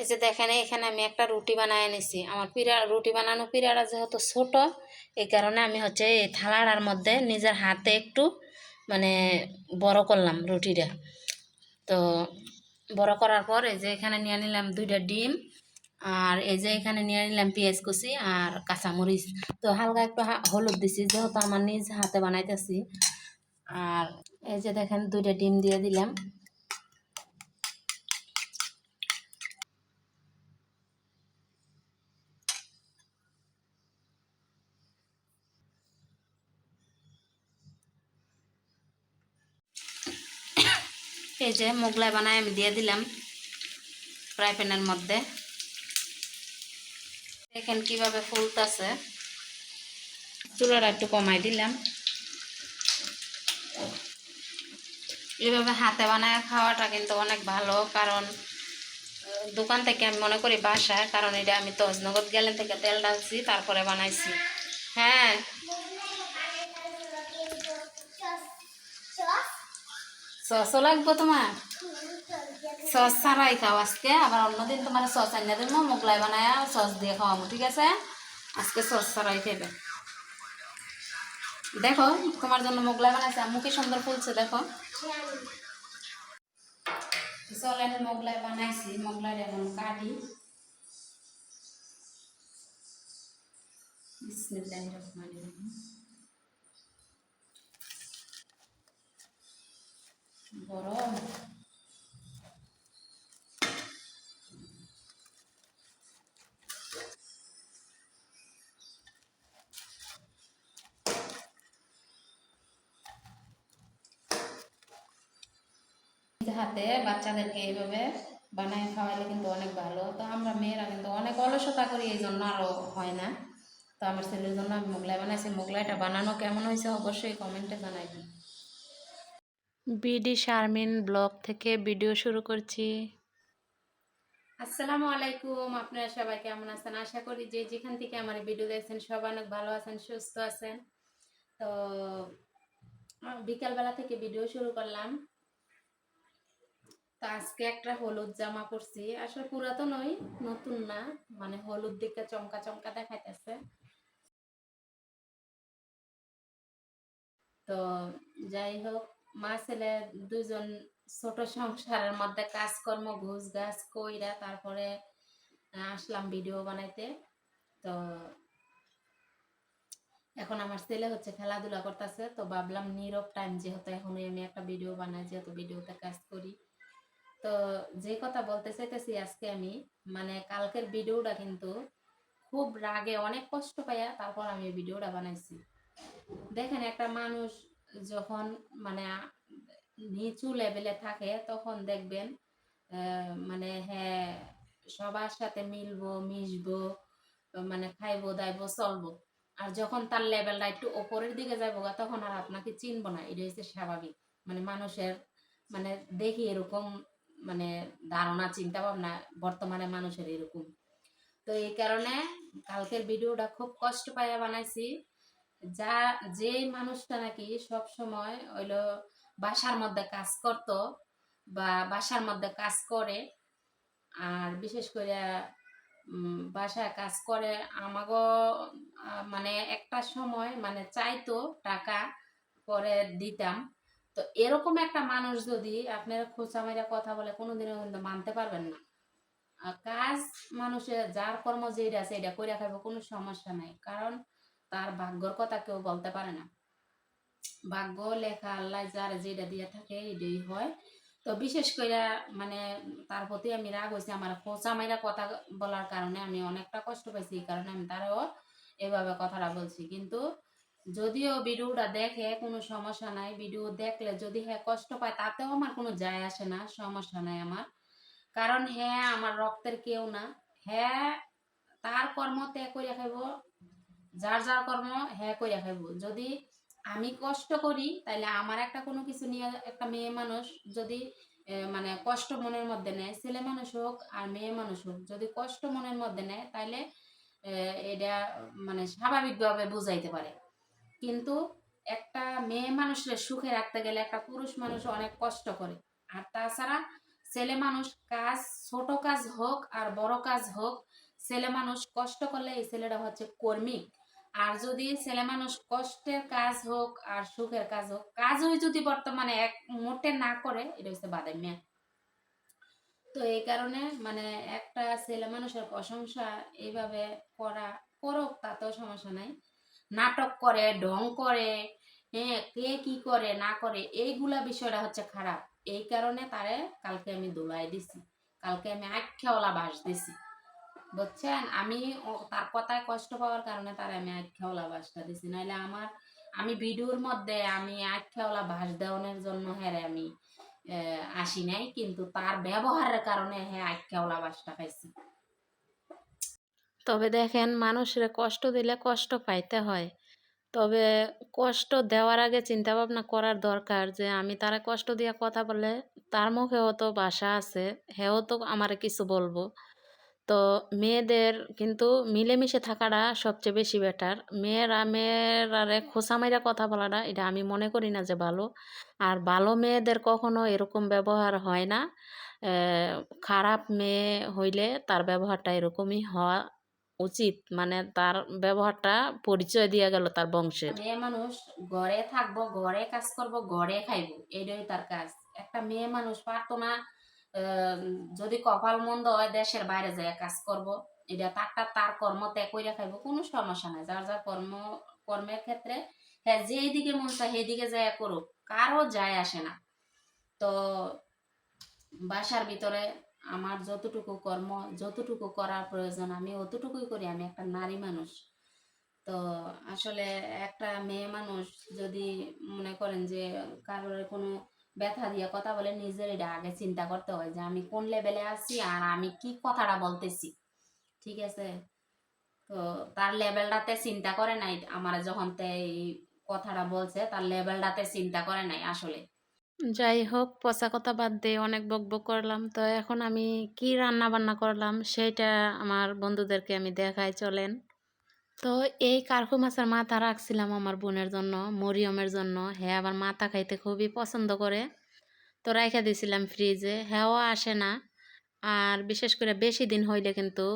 এই যে দেখেন, এখানে আমি একটা রুটি বানায় এনেছি। আমার পিড়া, রুটি বানানো পিড়াটা যেহেতু ছোট, এই কারণে আমি হচ্ছে এই থালাড়ার মধ্যে নিজের হাতে একটু মানে বড় করলাম রুটিটা। তো বড় করার পর এই যে এখানে নিয়ে নিলাম দুইটা ডিম, আর এই যে এখানে নিয়ে নিলাম পেঁয়াজ কুচি আর কাঁচামরিচ। তো হালকা একটু হলুদ দিছি, যেহেতু আমার নিজ হাতে বানাইতেছি। আর এই যে দেখেন, দুইটা ডিম দিয়ে দিলাম। যে মোগলাই বানায় আমি দিয়ে দিলাম ফ্রাই প্যানের মধ্যে। দেখেন কীভাবে ফুলতেছে। চুলাটা একটু কমাই দিলাম। এভাবে হাতে বানায় খাওয়াটা কিন্তু অনেক ভালো, কারণ দোকান থেকে আমি মনে করি বাসায়, কারণ এটা আমি তজনগর গেলেন থেকে তেল ডালছি তারপরে বানাইছি। হ্যাঁ সসও লাগবো তোমার? সস ছাড়াই খাও আজকে। আবার অন্যদিন তোমার সস আনিয়ে দেবো, মোগলাই বানায় সস দিয়ে খাওয়াবো, ঠিক আছে? আজকে সস ছাড়াই খেবে দেখো, তোমার জন্য মোগলাই বানাইছে কি সুন্দর ফুলছে, দেখো। চলেন মোগলাই বানাইছি মোগলাই এখন কাটি। বিসমিল্লাহির রহমানির রহিম। গরম হাতে বাচ্চাদেরকে এইভাবে বানায় খাওয়াইলে কিন্তু অনেক ভালো। তো আমরা মেয়েরা কিন্তু অনেক অলসতা করি এই জন্য আরও হয় না। তো আমার ছেলের জন্য আমি মোগলাই বানাইছি। মোগলাইটা বানানো কেমন হয়েছে অবশ্যই কমেন্টে জানাইবেন। বিডি শারমিন ব্লগ থেকে ভিডিও শুরু করছি। আসসালামু আলাইকুম, আপনারা সবাই কেমন আছেন? আশা করি যে যেখান থেকে আমার ভিডিও দেখছেন সবাই অনেক ভালো আছেন, সুস্থ আছেন। তো বিকালবেলা থেকে ভিডিও শুরু করলাম। তো আজকে একটা হলুদ জামা পরছি। আসলে পুরাতন নই নতুন না মানে হলুদ দিকে চমকা চমকা দেখাইতেছে। তো, যাই হোক মা ছেলে দুজন ছোট সংসারের মধ্যে কাজকর্ম, ঘুষ গাছ কইরা তারপরে আসলাম ভিডিও বানাইতে। তো এখন আমার ছেলে হচ্ছে খেলাধুলা করতেছে, তো ভাবলাম নীরব টাইম যেহেতু এখন আমি একটা ভিডিও বানাই, যেহেতু ভিডিওতে কাজ করি। তো যে কথা বলতে চাইতেছি আজকে আমি মানে কালকের ভিডিওটা কিন্তু খুব রাগে, অনেক কষ্ট পাইয়া তারপর আমি ভিডিওটা বানাইছি। দেখেন একটা মানুষ যখন মানে নিচু লেভেলে থাকে, তখন দেখবেন মানে হ্যাঁ সবার সাথে মিলবো, মিশবো মানে খাইবো, দাইবো, চলবো। আর যখন তার লেভেলটা একটু ওপরের দিকে যাব তখন আর আপনাকে চিনবো না এটা হচ্ছে স্বাভাবিক। মানে মানুষের মানে দেখি এরকম মানে ধারণা চিন্তা ভাবনা বর্তমানে মানুষের এরকম। তো এই কারণে কালকের ভিডিওটা খুব কষ্ট পাইয়া বানাইছি। যা, যে মানুষটা নাকি সব সময় হইল বাসার মধ্যে কাজ করত বা বাসার মধ্যে কাজ করে, আর বিশেষ করে বাসায় কাজ করে, আমাগো মানে একটা সময় মানে চাইতো টাকা পরে দিতাম। তো এরকম একটা মানুষ যদি আপনারা খোঁচা মেরা কথা বলে, কোনোদিনও কিন্তু মানতে পারবেন না। কাজ মানুষের যার কর্ম যেটা আছে এটা করে খাইব, কোনো সমস্যা নাই। কারণ তার ভাগ্যর কথা কেউ বলতে পারে না। ভাগ্য, লেখা, আল্লাহ যার যেটা দিয়ে থাকে, এটাই হয়। তো বিশেষ করে মানে তার প্রতি আমি রাগ হয়েছি। আমার খোঁচা মাইরা কথা বলার কারণে আমি অনেকটা কষ্ট পাইছি, এই কারণে আমি তারও এভাবে কথাটা বলছি। কিন্তু যদিও ভিডিওটা দেখে কোনো সমস্যা নাই, ভিডিও দেখলে যদি হ্যাঁ কষ্ট পায়, তাতেও আমার কোনো যায় আসে না, সমস্যা নাই আমার। কারণ হ্যাঁ আমার রক্তের কেউ না। হ্যাঁ তার কর্ম ত্যাগ করিয়া খাইব যার যার কর্ম হ্যাঁ করিয়া খাইব যদি আমি কষ্ট করি তাহলে আমার একটা কোনো কিছু নিয়ে একটা মেয়ে মানুষ যদি মানে কষ্ট মনের মধ্যে নেয়, ছেলে মানুষ হোক আর মেয়ে মানুষ হোক, যদি কষ্ট মনের মধ্যে নেয় তাহলে এটা মানে স্বাভাবিকভাবে বুঝাইতে পারে। কিন্তু একটা মেয়ে মানুষের সুখে রাখতে গেলে একটা পুরুষ মানুষ অনেক কষ্ট করে। আর তাছাড়া ছেলে মানুষ কাজ, ছোট কাজ হোক আর বড় কাজ হোক, ছেলে মানুষ কষ্ট করলে এই ছেলেটা হচ্ছে কর্মী আর যদি ছেলে মানুষ কষ্টের কাজ হোক আর সুখের কাজ হোক, কাজই যদি বর্তমানে এক মোটে না করে, এটা হচ্ছে বাদাই মেয়ে তো এই কারণে মানে একটা ছেলে মানুষের প্রশংসা এইভাবে করা, করুক, তাতেও সমস্যা নাই। নাটক করে, ঢং করে হ্যাঁ কে কি করে, না করে, এইগুলা বিষয়টা হচ্ছে খারাপ। এই কারণে তারে কালকে আমি দোলাই দিছি। কালকে আমি আখ্যাওয়ালা বাস দিছি। বুঝছেন? আমি তার কথায় কষ্ট পাওয়ার কারণে তার আমি আখ্যাওয়ালা বাসটা দিছি। নাহলে আমার, আমি ভিডিওর মধ্যে আমি আখ্যাওয়ালা বাস দেওয়ানোর জন্য হ্যাঁ আমি আসি নাই, কিন্তু তার ব্যবহারের কারণে হ্যাঁ আখ্যাওয়ালা বাসটা পাইছি। তবে দেখেন, মানুষের কষ্ট দিলে কষ্ট পাইতে হয়। তবে কষ্ট দেওয়ার আগে চিন্তা ভাবনা করার দরকার যে, আমি তারা কষ্ট দিয়ে কথা বলে তার মুখেও তো বাসা আছে, হেও তো আমার কিছু বলব। তো মেয়েদের কিন্তু মিলেমিশে থাকাটা সবচেয়ে বেশি বেটার মেয়েরা মেয়ের মেয়েরারে খোসা মাইরা কথা বলাটা, এটা আমি মনে করি না যে ভালো। আর ভালো মেয়েদের কখনো এরকম ব্যবহার হয় না। খারাপ মেয়ে হইলে তার ব্যবহারটা এরকমই হওয়া উচিত। মানে তার ব্যবহারটা পরিচয় দিয়ে গেল তার বংশের মেয়ে মানুষ ঘরে থাকব, ঘরে কাজ করব, ঘরে খাইবো, এটাই তার কাজ। একটা মেয়ে মানুষ পারতো না যদি কপাল মন্দ হয়, দেশের বাইরে যায় কাজ করব। এটা তারটা তার কর্ম ত্যাগ করে খাইবো, কোনো সমস্যা নাই। যার যার কর্ম, কর্মের ক্ষেত্রে হ্যাঁ যেই দিকে মন চায় সেদিকে যায় করুক, কারও যায় আসে না। তো বাসার ভিতরে আমার যতটুকু কর্ম, যতটুকু করার প্রয়োজন, আমি অতটুকুই করি, আমি একটা নারী মানুষ। তো আসলে একটা মেয়ে মানুষ যদি মনে করেন যে কারোর কোনো ব্যথা দিয়ে কথা বলে নিজের এটা আগে চিন্তা করতে হয় যে আমি কোন লেভেলে আছি আর আমি কি কথাটা বলতেছি। ঠিক আছে? তো তার লেভেলটাতে চিন্তা করে নাই। আমার যখন এই কথাটা বলছে, তার লেভেলটাতে চিন্তা করে নাই আসলে। যাই হোক, পচা কথা বাদ দিয়ে অনেক বকবক করলাম। তো এখন আমি কি রান্না বান্না করলাম সেটা আমার বন্ধুদেরকে আমি দেখাই, চলেন। তো এই কার্কু মাছের মাথা রাখছিলাম আমার বোনের জন্য, মরিয়মের জন্য। হ্যাঁ আবার মাথা খাইতে খুবই পছন্দ করে। তো রাইখা দিয়েছিলাম ফ্রিজে। হ্যাঁও আসে না। আর বিশেষ করে বেশি দিন হইলে কিন্তু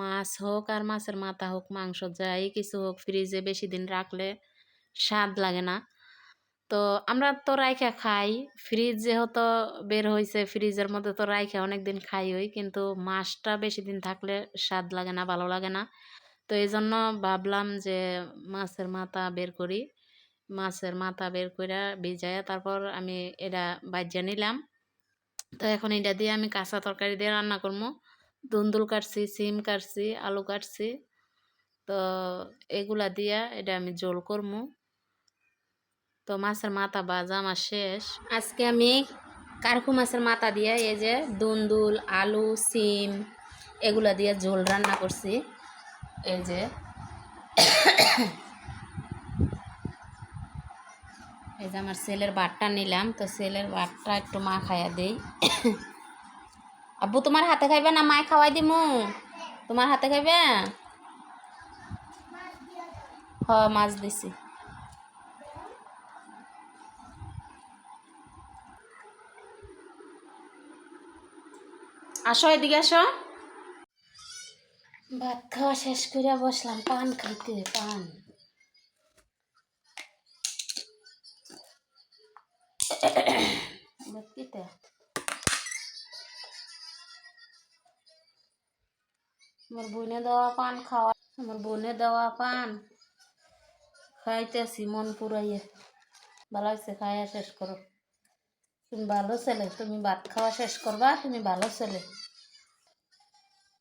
মাছ হোক আর মাছের মাথা হোক, মাংস যাই কিছু হোক, ফ্রিজে বেশি দিন রাখলে স্বাদ লাগে না। তো আমরা তো রাইখা খাই। ফ্রিজ যেহেতু বের হয়েছে ফ্রিজের মধ্যে তো রাইখা অনেকদিন খাই হই কিন্তু মাছটা বেশি দিন থাকলে স্বাদ লাগে না, ভালো লাগে না। তো এই জন্য ভাবলাম যে মাছের মাথা বের করি। মাছের মাথা বের করে ভিজাইয়া তারপর আমি এটা বাজিয়ে নিলাম। তো এখন এটা দিয়ে আমি কাঁচা তরকারি দিয়ে রান্না করব দুন্দুল কাটছি, সিম কাটছি, আলু কাটছি। তো এগুলা দিয়া এটা আমি জোল করব তো মাছের মাথা বাজা আমার শেষ। আজকে আমি কারকু মাছের মাথা দিয়ে এই যে দুন্দুল, আলু, সিম এগুলা দিয়ে ঝোল রান্না করছি। এই যে। এই যে আমার ছেলের বাটটা নিলাম, তো ছেলের বাটটা একটু মা খাইয়া দেই। আব্বু, তোমার হাতে খাইবে না? মায় খাওয়াই দিমু। তোমার হাতে খাইবে? হ, মাছ দিছি। আসো, এদিকে আসো। ভাত খাওয়া শেষ করে বসলাম, পান খাইতে পান। দেখতে আমার বোনে দেওয়া পান খাওয়া, আমার বোনে দেওয়া পান। খাইতেছি, মন পুরাইয়ে। ভালো হয়েছে খাইয়া শেষ করো। তুমি ভালো ছেলে, তুমি ভাত খাওয়া শেষ করবা, তুমি ভালো ছেলে।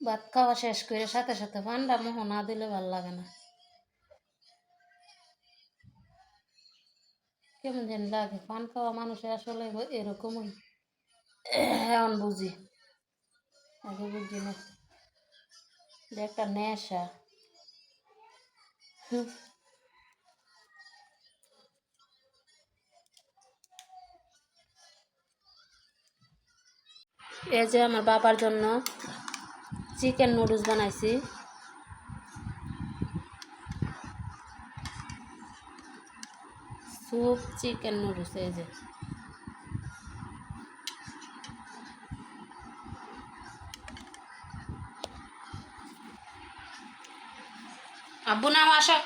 ভাত খাওয়া শেষ করে সাথে সাথে পান্ডা মোহ না দিলে ভালো লাগে না। কেমন যেন লাগে, পান খাওয়া মানুষের আসলে এরকমই। এখন বুঝি, আগে বুঝি না। একটা নেশা। হুম। এই যে আমার বাবার জন্য চিকেন নুডলস বানাইছি। স্যুপ চিকেন নুডলস, এই যে। আব্বু, নাও, আসো।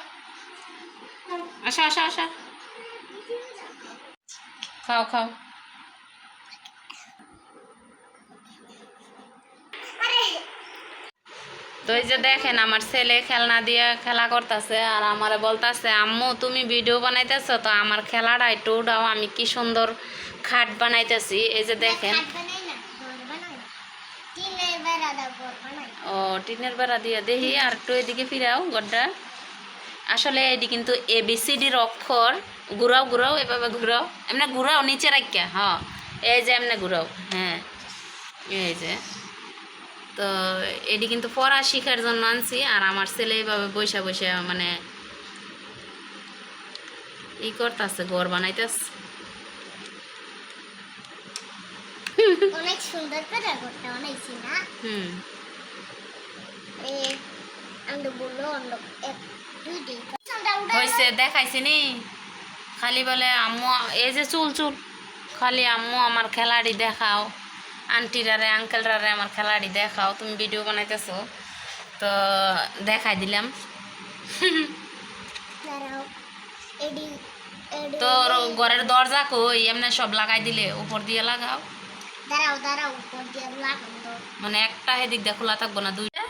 আসো আসো আসো। খাও খাও। তো এই যে দেখেন আমার ছেলে খেলনা দিয়ে খেলা করতেছে আর আমার বলতাছে আম্মু তুমি ভিডিও বানাইতেছো তো আমার খেলাটা একটু উঠাও আমি কি সুন্দর খাট বানাইতেছি। এই যে দেখেন। ও টিনের বেড়া দিয়ে দেখি আর একটু এদিকে ফিরাও গড্ডা আসলে এটি কিন্তু এ এবিসিডির অক্ষর। ঘুরাও ঘুরাও এভাবে ঘুরাও। এমনি ঘুরাও নিচে রাখিয়া হ্যাঁ এই যে এমনি ঘুরাও হ্যাঁ। এই যে। তো এটি কিন্তু পড়া শিখার জন্য আনছি আর আমার ছেলে এইভাবে বৈশা বৈশা মানে ই করতেছে ঘর বানাইতেছে। অনেক সুন্দর করে ঘরটা বানাইছি না? হুম। এ আমি বলল অন্য এক দুই দিন সন্ধ্যা উঠা হয়েছে দেখাইছি নি? খালি বলে আম্মু এই যে চুল চুল। খালি আম্মু আমার খেলাড়ি দেখাও। আন্টিরারে আঙ্কেলরারে আমার খেলাড়ি দেখাও তুমি ভিডিও বানাইতেছো। তো দেখাই দিলাম। তোর ঘরের দরজা কই? এমনি সব লাগাই দিলে উপর দিয়ে লাগাও। মানে একটা হেদিক দিয়ে খোলা থাকব না দুইটা?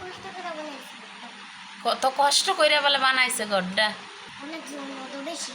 কষ্ট করে কত কষ্ট কইরা বলে বানাইছে ঘরটা অনেক বেশি।